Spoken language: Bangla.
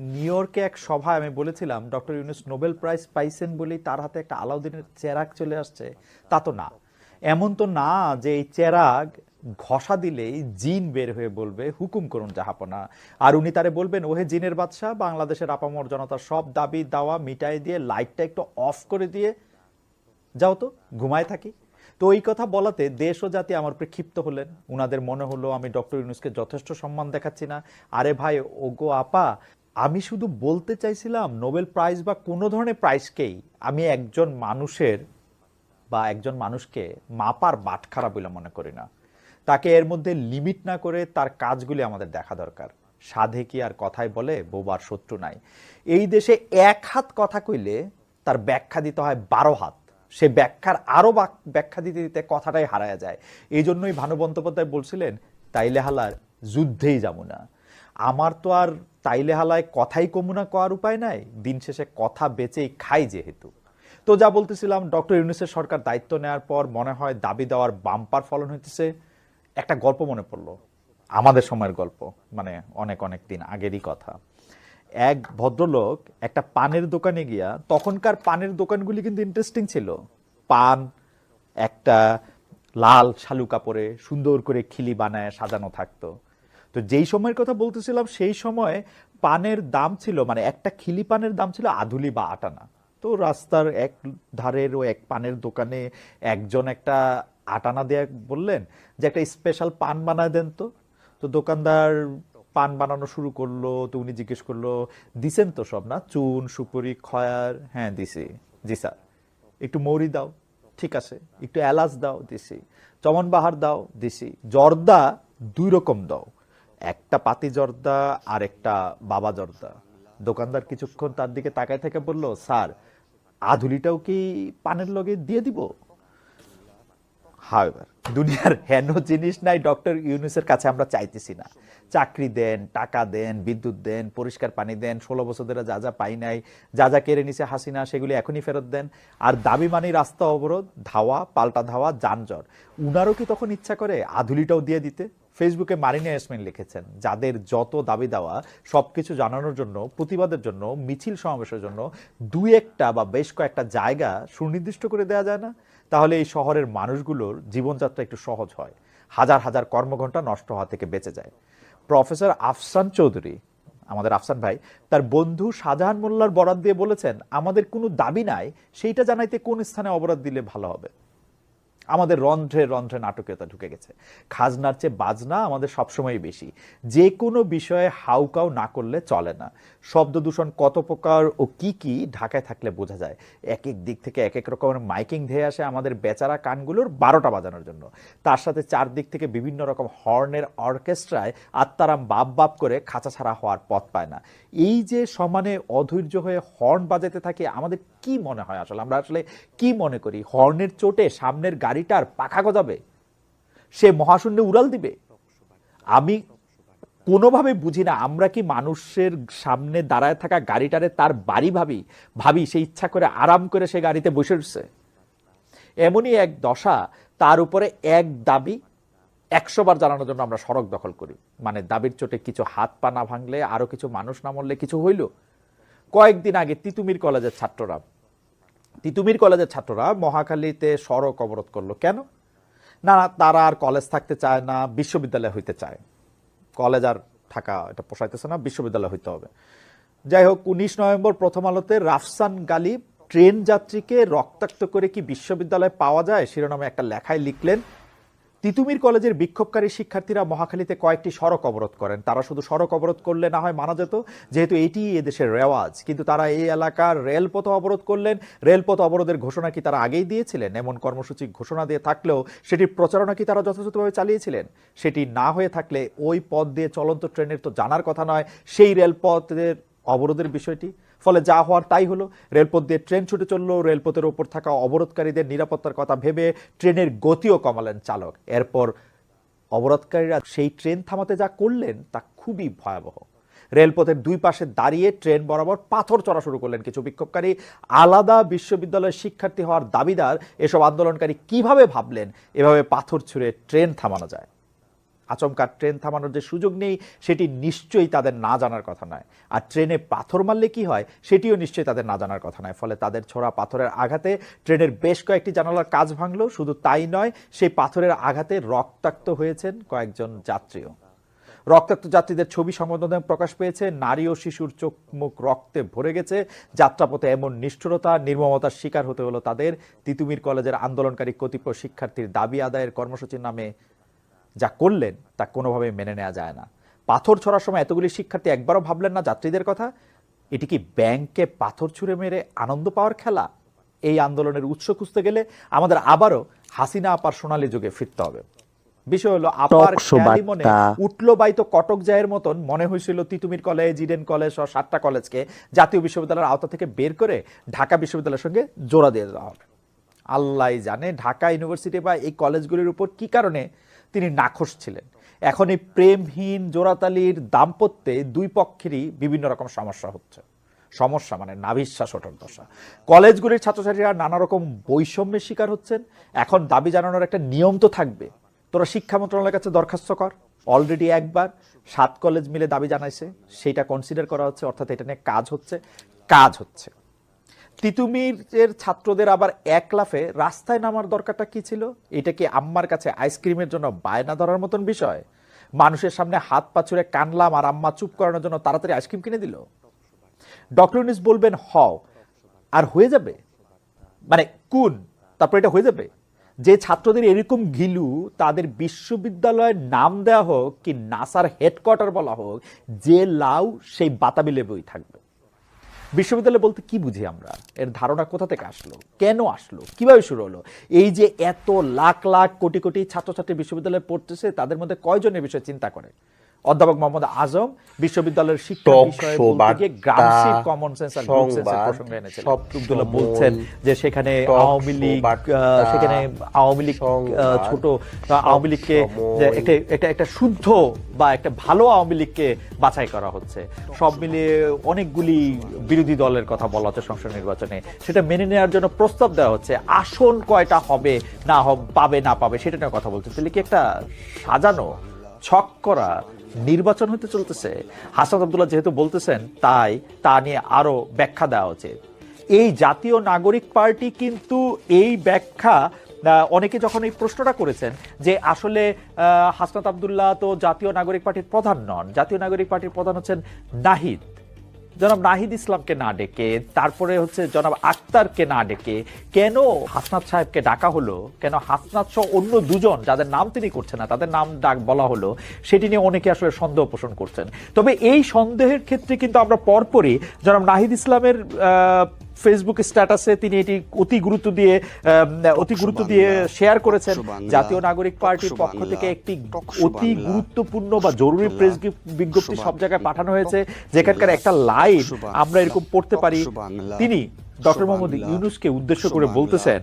নিউ ইয়র্কে এক সভায় আমি বলেছিলাম, ডক্টর ইউনুস নোবেল প্রাইজ পাইছেন বলেই তার হাতে একটা আলাউদ্দিনের চেরাগ চলে আসছে। তা তো না। এমন তো না যে এই চেরাগ ঘষা দিলেই জিন বের হয়ে বলবে, হুকুম করুন জাহাপনা। আর উনি তারে বলবেন, ওহে জিনের বাদশাহ, বাংলাদেশের আপামর জনতার সব দাবি দাওয়া মিটাই দিয়ে লাইটটা একটু অফ করে দিয়ে যাও তো, ঘুমায় থাকি। তো এই কথা বলাতে দেশ ও জাতি আমার উপরে ক্ষিপ্ত হলেন। উনাদের মনে হলো, আমি ডক্টর ইউনুসকে যথেষ্ট সম্মান দেখাচ্ছি না। আরে ভাই, ওগো আপা আমি শুধু বলতে চাইছিলাম নোবেল প্রাইজ বা কোনো ধরনের প্রাইজকেই আমি একজন মানুষের বা একজন মানুষকে মাপার বাটখারা বলে মনে করি না। তাকে এর মধ্যে লিমিট না করে তার কাজগুলি আমাদের দেখা দরকার। সাধে কি আর কথাই বলে বোবার শত্রু নাই। এই দেশে এক হাত কথা কইলে তার ব্যাখ্যা দিতে হয় বারো হাত। সে ব্যাখ্যার আরও ব্যাখ্যা দিতে দিতে কথাটাই হারায়া যায়। এই জন্যই ভানু বন্দ্যোপাধ্যায় বলছিলেন, তাইলে হালার যুদ্ধেই যাব না। আমার তো আর তাইলে হালায় কথাই কমুনা করার উপায় নাই। দিন শেষে কথা বেচেই খাই যেহেতু। তো যা বলতেছিলাম, ডক্টর ইউনুসের সরকার দায়িত্ব নেওয়ার পর মনে হয় দাবি দেওয়ার বাম্পার ফলন হইতেছে। একটা গল্প মনে পড়ল, আমাদের সময়ের গল্প মানে অনেক অনেক দিন আগেরই কথা। এক ভদ্রলোক একটা পানের দোকানে গিয়া, তখনকার পানের দোকানগুলি কিন্তু ইন্টারেস্টিং ছিল। পান, একটা লাল শালু কাপড়ে সুন্দর করে খিলি বানায় সাজানো থাকতো। তো যেই সময়ের কথা বলতেছিলাম, সেই সময় পানের দাম ছিল মানে একটা খিলি পানের দাম ছিল আধুলি বা আটানা। তো রাস্তার এক ধারের ও এক পানের দোকানে একজন একটা আটানা দিয়ে বললেন যে, একটা স্পেশাল পান বানায় দেন তো। তো দোকানদার পান বানানো শুরু করল, তো উনি জিজ্ঞেস করল, দিছেন তো সব না? চুন, সুপুরি, খয়ার? হ্যাঁ দিছি। জি স্যার। একটু মৌরি দাও। ঠিক আছে। একটু এলাচ দাও। দিছি। চমন বাহার দাও? দিছি। জর্দা দুই রকম দাও। একটা পাতি জর্দা আর একটা বাবা জর্দা। দোকানদার কিছুক্ষণ তার দিকে তাকায় থেকে বলল, স্যার আধুলিটাও কি পানের লগে দিয়ে দিব? হাওয়েভার দুনিয়ার হেন জিনিস নাই, ডক্টর ইউনুসের কাছে আমরা চাইতেছি না। চাকরি দেন, টাকা দেন, বিদ্যুৎ দেন, পরিষ্কার পানি দেন, ষোলো বছর যা যা পাই নাই, যা যা কেড়ে নিছে হাসিনা, সেগুলি এখনই ফেরত দেন। আর দাবি মানি, রাস্তা অবরোধ, ধাওয়া, পাল্টা ধাওয়া, যানজট, উনারও কি তখন ইচ্ছা করে আধুলিটাও দিয়ে দিতে? ফেসবুকে মারিনা ইয়াসমিন লিখেছেন, যাদের যত দাবি দেওয়া, সবকিছু জানানোর জন্য, প্রতিবাদের জন্য, মিছিল সমাবেশের জন্য দু একটা বা বেশ কয়েকটা জায়গা সুনির্দিষ্ট করে দেওয়া যায় না, তাহলে এই শহরের মানুষগুলোর জীবনযাত্রা একটু সহজ হয়। হাজার হাজার কর্মঘণ্টা নষ্ট হওয়া থেকে বেঁচে যায়। প্রফেসর আফসান চৌধুরী, আমাদের আফসান ভাই, তার বন্ধু শাহজাহান মোল্লার বরাদ দিয়ে বলেছেন, আমাদের কোনো দাবি নাই, সেইটা জানাইতে কোন স্থানে অবরোধ দিলে ভালো হবে? আমাদের রন্ধ্রে রন্ধ্রে নাটকীয়তা ঢুকে গেছে। খাজনার চেয়ে বাজনা আমাদের সবসময় বেশি। যে কোনো বিষয়ে হাউকাউ না করলে চলে না। শব্দ দূষণ কত প্রকার ও কি কি ঢাকায় থাকলে বোঝা যায়। এক এক দিক থেকে এক এক রকমের মাইকিং ধেয়ে আসে আমাদের বেচারা কানগুলোর বারোটা বাজানোর জন্য। তার সাথে চারদিক থেকে বিভিন্ন রকম হর্নের অর্কেস্ট্রায় আত্মারাম বাপ বাপ করে খাঁচা ছাড়া হওয়ার পথ পায় না। এই যে সমানে অধৈর্য হয়ে হর্ন বাজাতে থাকে আমাদের কি মনে হয় আসলে? আমরা আসলে কি মনে করি? হর্নের চোটে সামনের গাড়িটার পাখা গজাবে? সে মহাশূন্যে উড়াল দিবে? আমি কোনোভাবে বুঝি না, আমরা কি মানুষের সামনে দাঁড়ায় থাকা গাড়িটারে তার বাড়ি ভাবি? ভাবি সে ইচ্ছা করে আরাম করে সে গাড়িতে বসে উঠছে। এমনই এক দশা, তার উপরে এক দাবি একশো বার জানানোর জন্য আমরা সড়ক দখল করি। মানে দাবির চোটে কিছু হাত পা না ভাঙলে, আরও কিছু মানুষ না মরলে কিছু হইল? কয়েকদিন আগে তিতুমির কলেজের ছাত্ররা, তিতুমির কলেজের ছাত্ররা মহাখালীতে সড়ক অবরোধ করল। কেন? না তারা আর কলেজ থাকতে চায় না, বিশ্ববিদ্যালয় হইতে চায়। কলেজ আর থাকা, এটা পোষাইতেছে না, বিশ্ববিদ্যালয় হইতে হবে। যাই হোক, উনিশ নভেম্বর প্রথম আলোতে রাফসান গালিব ট্রেন যাত্রীকে রক্তাক্ত করে কি বিশ্ববিদ্যালয়ে পাওয়া যায়? শিরোনামে একটা লেখায় লিখলেন তিতুমির কলেজের বিক্ষোভকারী শিক্ষার্থীরা মহাখালীতে কয়েকটি সড়ক অবরোধ করেন। তারা শুধু সড়ক অবরোধ করলে না হয় মানা যেত, যেহেতু এটি এদেশের রেওয়াজ। কিন্তু তারা এই এলাকার রেলপথ অবরোধ করলেন। রেলপথ অবরোধের ঘোষণা কি তারা আগেই দিয়েছিলেন? এমন কর্মসূচি ঘোষণা দিয়ে থাকলেও সেটির প্রচারণা কি তারা যথাযথভাবে চালিয়েছিলেন? সেটি না হয়ে থাকলে ওই পথ দিয়ে চলন্ত ট্রেনের তো জানার কথা নয়, সেই রেলপথের অবরোধের বিষয়টি? ফলে যা হওয়ার তাই হলো। রেলপথ দিয়ে ট্রেন ছুটে চলল। রেলপথের ওপর থাকা অবরোধকারীদের নিরাপত্তার কথা ভেবে ট্রেনের গতিও কমালেন চালক। এরপর অবরোধকারীরা সেই ট্রেন থামাতে যা করলেন তা খুবই ভয়াবহ। রেলপথের দুই পাশে দাঁড়িয়ে ট্রেন বরাবর পাথর চড়া শুরু করলেন কিছু বিক্ষোভকারী। আলাদা বিশ্ববিদ্যালয়ের শিক্ষার্থী হওয়ার দাবিদার এসব আন্দোলনকারী কীভাবে ভাবলেন? এভাবে পাথর ছুঁড়ে ট্রেন থামানো যায়। আচমকা ট্রেন থামানোর যে সুযোগ নেই, সেটি নিশ্চয়ই তাদের না জানার কথা নয়। আর ট্রেনে পাথর মারলে কি হয়, সেটিও নিশ্চয়ই তাদের না জানার কথা নয়। ফলে তাদের ছোড়া পাথরের আঘাতে ট্রেনের বেশ কয়েকটি জানালার কাজ ভাঙলো। শুধু তাই নয়, সেই পাথরের আঘাতে রক্তাক্ত হয়েছেন কয়েকজন যাত্রীও। রক্তাক্ত যাত্রীদের ছবি সংবাদমাধ্যমে প্রকাশ পেয়েছে। নারী ও শিশুর চোখ মুখ রক্তে ভরে গেছে। যাত্রাপথে এমন নিষ্ঠুরতা, নির্মমতার শিকার হতে হলো তাদের। তিতুমির কলেজের আন্দোলনকারী কতিপয় শিক্ষার্থীর দাবি আদায়ের কর্মসূচির নামে যা করলেন তা কোনোভাবেই মেনে নেওয়া যায় না। পাথর ছড়ার সময় এতগুলি শিক্ষার্থী একবারও ভাবলেন না যাত্রীদের কথা। এটি কি ব্যাংকে পাথর ছুঁড়ে মেরে আনন্দ পাওয়ার খেলা? এই আন্দোলনের উৎস খুঁজতে গেলে আমাদের আবারও হাসিনা আপার সোনালী যুগে ফিরতে হবে। বিষয় হলো আপার খেয়ালি মনে। উঠল বাইতো কটক জায়ের মতন মনে হয়েছিল তিতুমির কলেজ ইডেন কলেজ সহ সাতটা কলেজকে জাতীয় বিশ্ববিদ্যালয়ের আওতা থেকে বের করে ঢাকা বিশ্ববিদ্যালয়ের সঙ্গে জোড়া দিয়ে দেওয়া হবে। আল্লাহ জানে ঢাকা ইউনিভার্সিটি বা এই কলেজগুলির উপর কি কারণে তিনি নাখোশ ছিলেন। এখন এই প্রেমহীন জোড়াতালির দাম্পত্যে দুই পক্ষেরই বিভিন্ন রকম সমস্যা হচ্ছে। সমস্যা মানে নাভিশ্বাস ওঠার দশা। কলেজগুলির ছাত্রছাত্রীরা নানা রকম বৈষম্যের শিকার হচ্ছেন। এখন দাবি জানানোর একটা নিয়ম তো থাকবে। তোরা শিক্ষা মন্ত্রণালয়ের কাছে দরখাস্ত কর। অলরেডি একবার সাত কলেজ মিলে দাবি জানাইছে। সেইটা কনসিডার করা হচ্ছে, অর্থাৎ এটা নিয়ে কাজ হচ্ছে। কাজ হচ্ছে। তিতুমিরের ছাত্রদের আবার এক লাফে রাস্তায় নামার দরকারটা কি ছিল? এটা কি আম্মার কাছে আইসক্রিমের জন্য বায়না ধরার মতন বিষয়? মানুষের সামনে হাত পা ছুঁড়ে কানলাম আর আম্মা চুপ করানোর জন্য তাড়াতাড়ি আইসক্রিম কিনে দিল। ডক্টর ইউনিস বলবেন, হও। আর হয়ে যাবে? মানে কোন? তারপর এটা হয়ে যাবে? যে ছাত্রদের এরকম ঘিলু, তাদের বিশ্ববিদ্যালয়ের নাম দেওয়া হোক কি নাসার হেডকোয়ার্টার বলা হোক, যে লাউ, সেই বাতাবি লেবুই থাকবে। বিশ্ববিদ্যালয় বলতে কি বুঝি আমরা? এর ধারণা কোথা থেকে আসলো? কেন আসলো? কীভাবে শুরু হলো? এই যে এত লাখ লাখ কোটি কোটি ছাত্রছাত্রী বিশ্ববিদ্যালয়ে পড়তেছে, তাদের মধ্যে কয়জনের বিষয়ে চিন্তা করে? অধ্যাপক মোহাম্মদ আজম বিশ্ববিদ্যালয়ের শিক্ষা বিষয়ে বলতে গিয়ে বার্তা, কমন সেন্স আর গ্রুপ সেন্সের প্রসঙ্গ এনেছিলেন। আব্দুল্লাহ বলছেন যে সেখানে আওয়ামী লীগ সেখানে আওয়ামী লীগ ছোট আওয়ামী লীগকে একটা একটা একটা শুদ্ধ বা একটা ভালো আওয়ামী লীগকে বাছাই করা হচ্ছে। সব মিলিয়ে অনেকগুলি বিরোধী দলের কথা বলা হচ্ছে সংসদ নির্বাচনে। সেটা মেনে নেওয়ার জন্য প্রস্তাব দেওয়া হচ্ছে আসন কয়টা হবে না হবে পাবে না পাবে সেটা নিয়ে কথা বলছে তাহলে কি একটা সাজানো ছক করা নির্বাচন হতে চলতেছে। হাসান আবদুল্লাহ যেহেতু বলতেছেন, তাই তা নিয়ে আরও ব্যাখ্যা দেওয়া উচিত। এই জাতীয় নাগরিক পার্টি কিন্তু এই ব্যাখ্যা অনেকে যখন এই প্রশ্নটা করেছেন যে আসলে হাসনাত আবদুল্লাহ তো জাতীয় নাগরিক পার্টির প্রধান নন, জাতীয় নাগরিক পার্টির প্রধান হচ্ছেন নাহিদ। জনাব নাহিদ ইসলামকে না ডেকে, তারপরে হচ্ছে জনাব আক্তারকে না ডেকে, কেন হাসনাত সাহেবকে ডাকা হলো? কেন হাসনাত সহ অন্য দুজন যাদের নাম তিনি করছেন না, তাদের নাম ডাক বলা হলো, সেটি নিয়ে অনেকে আসলে সন্দেহ পোষণ করছেন। তবে এই সন্দেহের ক্ষেত্রে কিন্তু আমরা পরপরই জনাব নাহিদ ইসলামের ফেসবুক স্ট্যাটাসে তিনি এটি অতি গুরুত্ব দিয়ে অতি গুরুত্ব দিয়ে শেয়ার করেছেন জাতীয় নাগরিক পার্টির পক্ষ থেকে একটি অতি গুরুত্বপূর্ণ বা জরুরি প্রেস বিজ্ঞপ্তি সব জায়গায় পাঠানো হয়েছে যেখানকার একটা লাইন আমরা এরকম পড়তে পারি। তিনি ডক্টর মোহাম্মদ ইউনুসকে উদ্দেশ্য করে বলতেছেন